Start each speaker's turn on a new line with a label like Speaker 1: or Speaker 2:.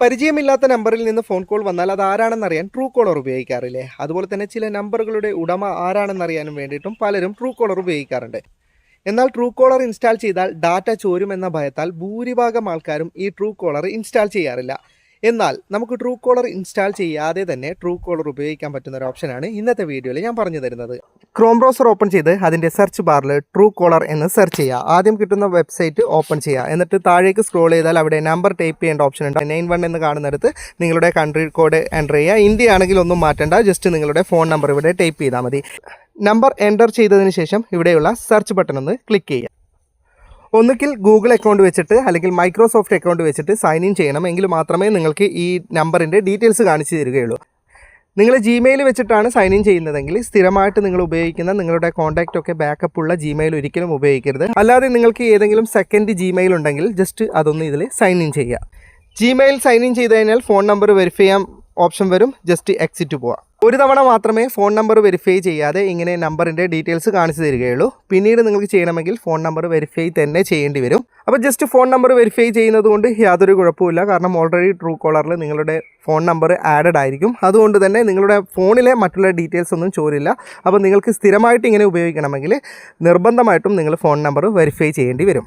Speaker 1: പരിചയമില്ലാത്ത നമ്പറിൽ നിന്ന് ഫോൺ കോൾ വന്നാൽ അത് ആരാണെന്നറിയാൻ ട്രൂ കോളർ ഉപയോഗിക്കാറില്ലേ? അതുപോലെ തന്നെ ചില നമ്പറുകളുടെ ഉടമ ആരാണെന്നറിയാനും വേണ്ടിയിട്ടും പലരും ട്രൂ കോളർ ഉപയോഗിക്കാറുണ്ട്. എന്നാൽ ട്രൂ കോളർ ഇൻസ്റ്റാൾ ചെയ്താൽ ഡാറ്റ ചോരുമെന്ന ഭയത്താൽ ഭൂരിഭാഗം ആൾക്കാരും ഈ ട്രൂ കോളർ ഇൻസ്റ്റാൾ ചെയ്യാറില്ല. എന്നാൽ നമുക്ക് ട്രൂ കോളർ ഇൻസ്റ്റാൾ ചെയ്യാതെ തന്നെ ട്രൂ കോളർ ഉപയോഗിക്കാൻ പറ്റുന്ന ഒരു ഓപ്ഷനാണ് ഇന്നത്തെ വീഡിയോയിൽ ഞാൻ പറഞ്ഞു തരുന്നത്. ക്രോം ബ്രൗസർ ഓപ്പൺ ചെയ്ത് അതിന്റെ സെർച്ച് ബാറിൽ ട്രൂ കോളർ എന്ന് സെർച്ച് ചെയ്യുക. ആദ്യം കിട്ടുന്ന വെബ്സൈറ്റ് ഓപ്പൺ ചെയ്യുക. എന്നിട്ട് താഴേക്ക് സ്ക്രോൾ ചെയ്താൽ അവിടെ നമ്പർ ടൈപ്പ് ചെയ്യേണ്ട ഓപ്ഷൻ ഉണ്ട്. നയൻ വൺ എന്ന് കാണുന്നിടത്ത് നിങ്ങളുടെ കൺട്രി കോഡ് എന്റർ ചെയ്യുക. ഇന്ത്യ ആണെങ്കിൽ ഒന്നും മാറ്റേണ്ട. ജസ്റ്റ് നിങ്ങളുടെ ഫോൺ നമ്പർ ഇവിടെ ടൈപ്പ് ചെയ്താൽ മതി. നമ്പർ എന്റർ ചെയ്തതിന് ശേഷം ഇവിടെയുള്ള സെർച്ച് ബട്ടൺ ഒന്ന് ക്ലിക്ക് ചെയ്യുക. ഒന്നുകിൽ ഗൂഗിൾ അക്കൗണ്ട് വെച്ചിട്ട് അല്ലെങ്കിൽ മൈക്രോസോഫ്റ്റ് അക്കൗണ്ട് വെച്ചിട്ട് സൈൻ ഇൻ ചെയ്യണം. എങ്കിൽ മാത്രമേ നിങ്ങൾക്ക് ഈ നമ്പറിന്റെ ഡീറ്റെയിൽസ് കാണിച്ചു തരികയുള്ളൂ. നിങ്ങൾ ജിമെയിൽ വെച്ചിട്ടാണ് സൈൻ ഇൻ ചെയ്യുന്നതെങ്കിൽ സ്ഥിരമായിട്ട് നിങ്ങൾ ഉപയോഗിക്കുന്ന നിങ്ങളുടെ കോൺടാക്റ്റ് ഒക്കെ ബാക്കപ്പ് ഉള്ള ജിമെയിൽ ഒരിക്കലും ഉപയോഗിക്കരുത്. അല്ലാതെ നിങ്ങൾക്ക് ഏതെങ്കിലും സെക്കൻഡ് ജിമെയിൽ ഉണ്ടെങ്കിൽ ജസ്റ്റ് അതൊന്ന് ഇതിൽ സൈൻ ഇൻ ചെയ്യുക. ജിമെയിൽ സൈൻ ഇൻ ചെയ്ത് കഴിഞ്ഞാൽ ഫോൺ നമ്പർ വെരിഫൈ ചെയ്യാൻ ഓപ്ഷൻ വരും. ജസ്റ്റ് എക്സിറ്റ് പോവാം. ഒരു തവണ മാത്രമേ ഫോൺ നമ്പർ വെരിഫൈ ചെയ്യാതെ ഇങ്ങനെ നമ്പറിന്റെ ഡീറ്റെയിൽസ് കാണിച്ചു തരികയുള്ളൂ. പിന്നീട് നിങ്ങൾക്ക് ചെയ്യണമെങ്കിൽ ഫോൺ നമ്പർ വെരിഫൈ തന്നെ ചെയ്യേണ്ടി വരും. അപ്പോൾ ജസ്റ്റ് ഫോൺ നമ്പർ വെരിഫൈ ചെയ്യുന്നത് കൊണ്ട് യാതൊരു കുഴപ്പമില്ല കാരണം ഓൾറെഡി ട്രൂ കോളറിൽ നിങ്ങളുടെ ഫോൺ നമ്പർ ആഡഡ് ആയിരിക്കും. അതുകൊണ്ട് തന്നെ നിങ്ങളുടെ ഫോണിലെ മറ്റുള്ള ഡീറ്റെയിൽസ് ഒന്നും ചോരില്ല. അപ്പോൾ നിങ്ങൾക്ക് സ്ഥിരമായിട്ട് ഇങ്ങനെ ഉപയോഗിക്കണമെങ്കിൽ നിർബന്ധമായിട്ടും നിങ്ങൾ ഫോൺ നമ്പർ വെരിഫൈ ചെയ്യേണ്ടി വരും.